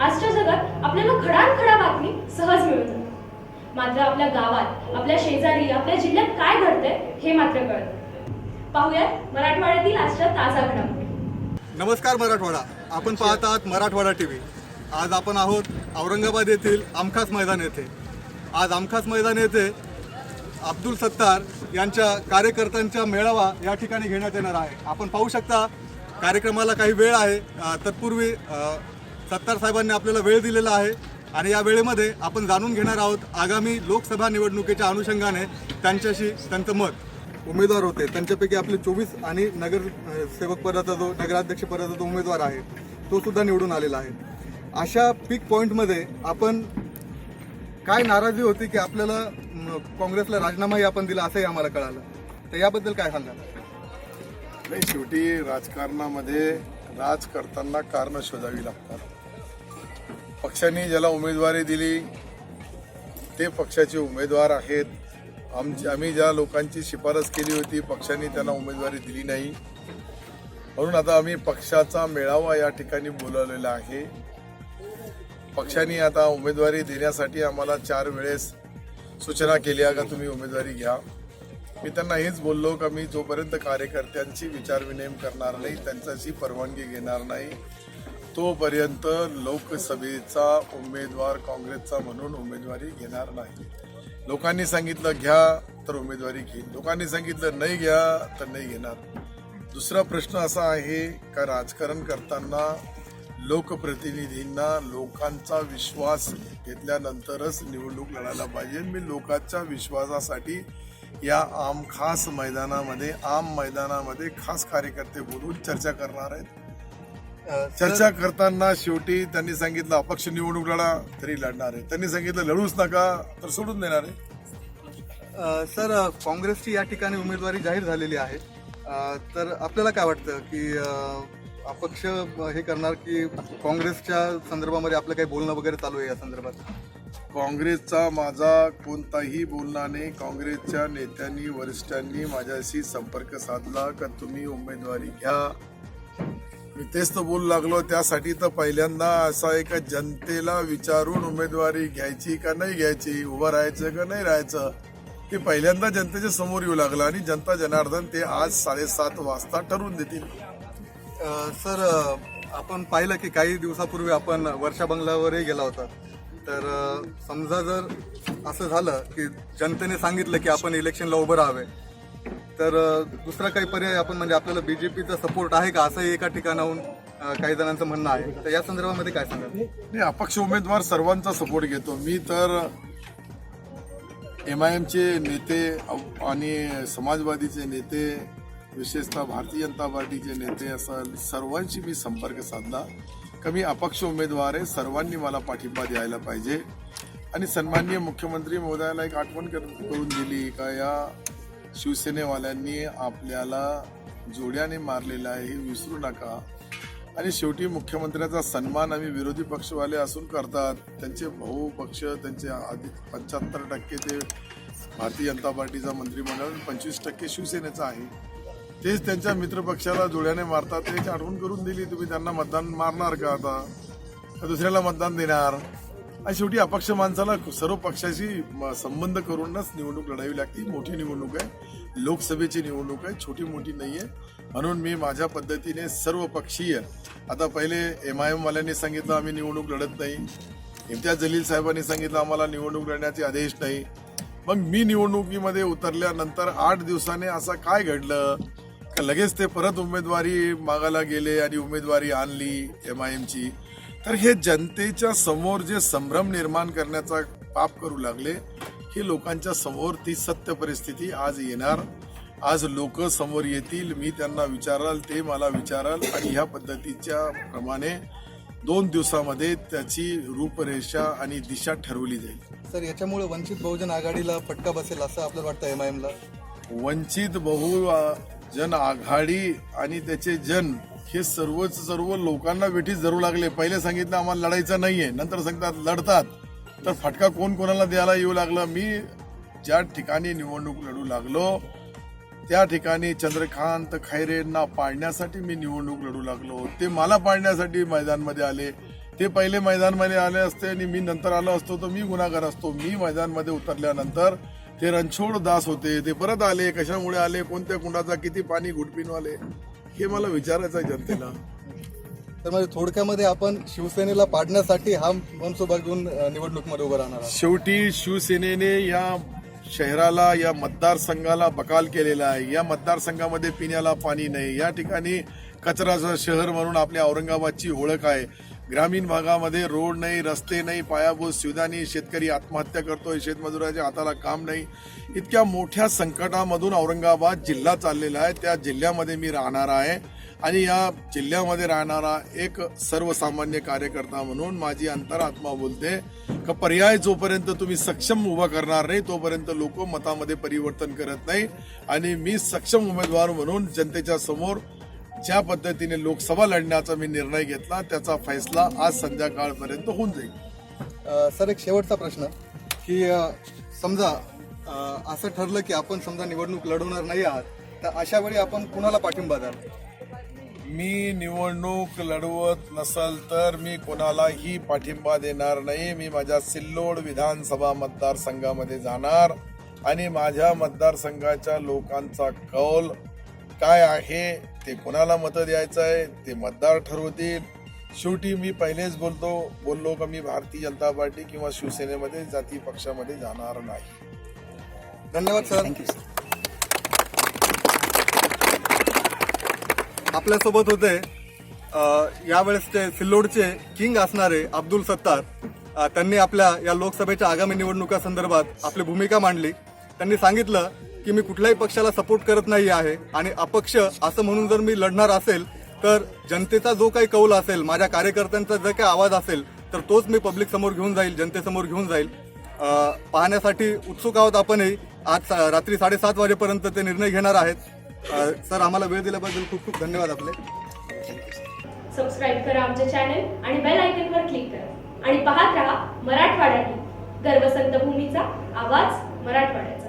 आजच्या जगात आपल्याला खडानखडा बातमी सहज मिळून जाते. मात्र आपल्या गावात आपल्या शेजारी आपल्या जिल्ह्यात काय घडतंय हे मात्र कळत नाही. पाहूयात मराठवाड्यातील आजच्या ताजा घडामोडी. नमस्कार मराठवाडा. आपण पाहत आहात मराठवाडा टी व्ही. आज आपण आहोत औरंगाबाद येथील आमखास मैदान येथे. आज आमखास मैदान येथे अब्दुल सत्तार यांच्या कार्यकर्त्यांचा मेळावा या ठिकाणी घेण्यात येणार आहे. आपण पाहू शकता कार्यक्रमाला काही वेळ आहे. तत्पूर्वी सत्तार साहेबांनी आपल्याला वेळ दिलेला आहे आणि या वेळेमध्ये आपण जाणून घेणार आहोत आगामी लोकसभा निवडणुकीच्या अनुषंगाने त्यांच्याशी त्यांचं मत. उमेदवार होते. त्यांच्यापैकी आपले चोवीस आणि नगर सेवक पदाचा जो नगराध्यक्ष पदाचा जो उमेदवार आहे तो सुद्धा निवडून आलेला आहे. अशा पीक पॉईंटमध्ये आपण काय नाराजी होती की आपल्याला काँग्रेसला राजीनामाही आपण दिला असंही आम्हाला कळालं. तर याबद्दल काय सांगाल? नाही शेवटी राजकारणामध्ये राज करताना कारणं शोधावी लागतात. पक्षांनी ज्याला उमेदवारी दिली ते पक्षाचे उमेदवार आहेत. आमची आम्ही ज्या लोकांची शिफारस केली होती पक्षांनी त्यांना उमेदवारी दिली नाही. म्हणून आता आम्ही पक्षाचा मेळावा या ठिकाणी बोलावलेला आहे. पक्षाने आता उमेदवारी देण्यासाठी आम्हाला चार वेळेस सूचना केल्या का तुम्ही उमेदवारी घ्या. मी त्यांना हेच बोललो का मी जोपर्यंत कार्यकर्त्यांची विचारविनिमय करणार नाही त्यांच्याशी परवानगी घेणार नाही. तोपर्यंत लोकसभेचा उमेदवार काँग्रेसचा म्हणून उमेदवारी घेणार नाही. लोकांनी सांगितलं घ्या तर उमेदवारी घेईन लोकांनी सांगितलं नाही घ्या तर नाही घेणार. दुसरा प्रश्न असा आहे का राजकारण करताना लोकप्रतिनिधींना लोकांचा विश्वास घेतल्यानंतरच निवडणूक लढायला पाहिजे. मी लोकांच्या विश्वासासाठी या आम खास मैदानामध्ये आम मैदानामध्ये खास कार्यकर्ते बोलून चर्चा करणार आहेत चर्चा करताना शेवटी त्यांनी सांगितलं अपक्ष निवडणूक लढा तरी लढणार आहे. त्यांनी सांगितलं लढूच नका तर सोडून देणार आहे. सर काँग्रेसची या ठिकाणी उमेदवारी जाहीर झालेली आहे. तर आपल्याला काय वाटतं की अपक्ष हे करणार की काँग्रेसच्या संदर्भामध्ये आपलं काही बोलणं वगैरे चालू आहे या संदर्भात? काँग्रेसचा माझा कोणताही बोलणा नाही. काँग्रेसच्या नेत्यांनी वरिष्ठांनी माझ्याशी संपर्क साधला का तुम्ही उमेदवारी घ्या. मी तेच तर बोलू लागलो. त्यासाठी तर पहिल्यांदा असा आहे का जनतेला विचारून उमेदवारी घ्यायची का नाही घ्यायची उभं राहायचं का नाही राहायचं ते पहिल्यांदा जनतेच्या समोर येऊ लागलं आणि जनता जनार्दन ते आज साडेसात वाजता ठरवून देतील. सर आपण पाहिलं की काही दिवसापूर्वी आपण वर्षा बंगल्यावरही गेला होता. तर समजा जर असं झालं की जनतेने सांगितलं की आपण इलेक्शनला उभं राहावे तर दुसरा काही पर्याय आपण म्हणजे आपल्याला बीजेपीचा सपोर्ट आहे का? असंही एका ठिकाणाहून काही जणांचं म्हणणं आहे. तर या संदर्भामध्ये काय सांगा नाही अपक्ष उमेदवार सर्वांचा सपोर्ट घेतो. मी तर एम आय एमचे नेते आणि समाजवादीचे नेते विशेषतः भारतीय जनता पार्टीचे नेते असं सर्वांशी मी संपर्क साधला. कमी अपक्ष उमेदवार आहे सर्वांनी मला पाठिंबा द्यायला पाहिजे. आणि सन्माननीय मुख्यमंत्री महोदयाला एक आठवण कर- करून दिली का या शिवसेनेवाल्यांनी आपल्याला जोड्याने मारलेलं आहे हे विसरू नका. आणि शेवटी मुख्यमंत्र्याचा सन्मान आम्ही विरोधी पक्षवाले असून करतात. त्यांचे भाऊ पक्ष त्यांचे आधी पंच्याहत्तर टक्के ते भारतीय जनता पार्टीचा मंत्रिमंडळ आणि पंचवीस टक्के शिवसेनेचा आहे. तेच त्यांच्या मित्रपक्षाला जोड्याने मारतात त्याची आठवण करून दिली. तुम्ही त्यांना मतदान मारणार का आता? का दुसऱ्याला मतदान देणार? आणि शेवटी अपक्ष माणसाला सर्व पक्षाशी म- संबंध करूनच निवडणूक लढावी लागते. मोठी निवडणूक आहे. लोकसभेची निवडणूक आहे. छोटी मोठी नाही आहे म्हणून मी माझ्या पद्धतीने सर्व पक्षीय आता पहिले एम आय एमवाल्यांनी सांगितलं आम्ही निवडणूक लढत नाही. इम्तियाज जलील साहेबांनी सांगितलं आम्हाला निवडणूक लढण्याचे आदेश नाही. मग मी निवडणुकीमध्ये उतरल्यानंतर आठ दिवसाने असं काय घडलं? का लगेच ते परत उमेदवारी मागायला गेले आणि उमेदवारी आणली एम आय एमची तर हे जनतेच्या समोर जे संभ्रम निर्माण करण्याचा पाप करू लागले हे लोकांच्या समोर ती सत्य परिस्थिती आज येणार. आज लोक समोर येतील मी त्यांना विचाराल ते मला विचाराल आणि ह्या पद्धतीच्या प्रमाणे दोन दिवसामध्ये त्याची रूपरेषा आणि दिशा ठरवली जाईल. सर याच्यामुळे वंचित बहुजन आघाडीला फटका बसेल असं आपल्याला वाटतं एम आय एमला? वंचित बहु जन आघाडी आणि त्याचे जन हे सर्वच सर्व लोकांना वेठीस धरू लागले. पहिले सांगितलं आम्हाला लढायचं नाहीये. नंतर सांगतात लढतात. तर फटका कोण कोणाला द्यायला येऊ लागला? मी ज्या ठिकाणी निवडणूक लढू लागलो त्या ठिकाणी चंद्रकांत खैरेंना पाडण्यासाठी मी निवडणूक लढू लागलो. ते मला पाडण्यासाठी मैदानमध्ये आले. ते पहिले मैदानमध्ये आले असते आणि मी नंतर आलो असतो तर मी गुन्हागार असतो. मी मैदानमध्ये उतरल्यानंतर ते रणछोड दास होते. ते परत आले. कशामुळे आले? कोणत्या कुंडाचा? किती पाणी घुटपिनवाले? हे मला विचारायचं आहे जनतेला. तर म्हणजे थोडक्यामध्ये आपण शिवसेनेला पाडण्यासाठी हा मनसुबा घेऊन निवडणुकीमध्ये उभं राहणार आहात. शेवटी शिवसेनेने या शहराला या मतदारसंघाला बकाल केलेला आहे. या मतदारसंघामध्ये पिण्याला पाणी नाही. या ठिकाणी कचराचं शहर म्हणून आपल्या औरंगाबादची ओळख आहे. ग्रामीण भागामध्ये रोड नाही रस्ते नाही पायाभूत सुविधा नाही शेतकरी आत्महत्या करतोय शेतमजुराच्या हाताला काम नाही. इतक्या मोठ्या संकटामधून औरंगाबाद जिल्हा चाललेला आहे. त्या जिल्ह्यामध्ये मी राहणार आहे. आणि या जिल्ह्यामध्ये राहणारा एक सर्वसामान्य कार्यकर्ता म्हणून माझी अंतरात्मा बोलते का पर्याय जोपर्यंत तुम्ही सक्षम उभा करणार नाही तोपर्यंत लोक मतामध्ये परिवर्तन करत नाही. आणि मी सक्षम उमेदवार म्हणून जनतेच्या समोर ज्या पद्धतीने लोकसभा लढण्याचा मी निर्णय घेतला त्याचा फैसला आज संध्याकाळपर्यंत होऊन जाईल. सर एक शेवटचा प्रश्न. की समजा असं ठरलं की आपण समजा निवडणूक लढवणार नाही आहात तर अशा वेळी आपण कुणाला पाठिंबा द्याल? मी निवडणूक लढवत नसल तर मी कोणालाही पाठिंबा देणार नाही. मी माझ्या सिल्लोड विधानसभा मतदारसंघामध्ये जाणार आणि माझ्या मतदारसंघाच्या लोकांचा कौल काय आहे ते कोणाला मतं द्यायचं आहे ते मतदार ठरवतील. शेवटी मी पहिलेच बोलतो बोललो का मी भारतीय जनता पार्टी किंवा शिवसेनेमध्ये जाती पक्षामध्ये जाणार नाही. धन्यवाद सर. आपल्यासोबत होते अ, यावेळेसचे सिल्लोडचे किंग असणारे अब्दुल सत्तार. अ, त्यांनी आपल्या या लोकसभेच्या आगामी निवडणुका संदर्भात आपली भूमिका मांडली. त्यांनी सांगितलं की मी कुठल्याही पक्षाला सपोर्ट करत नाही आहे आणि अपक्ष असं म्हणून जर मी लढणार असेल तर जनतेचा जो काही कौल असेल माझ्या कार्यकर्त्यांचा जर काही आवाज असेल तर तोच मी पब्लिक समोर घेऊन जाईल जनतेसमोर घेऊन जाईल. पाहण्यासाठी उत्सुक आहोत आपणही. आज सा- रात्री साडेसात वाजेपर्यंत ते निर्णय घेणार आहेत. सर आम्हाला वेळ दिल्याबद्दल खूप खूप धन्यवाद आपले. सबस्क्राईब करा आमचे चॅनल आणि बेल आयकनवर क्लिक करा. आणि पाहत राहा मराठवाड्यातील गर्भसंत भूमीचा आवाज मराठवाड्याचा.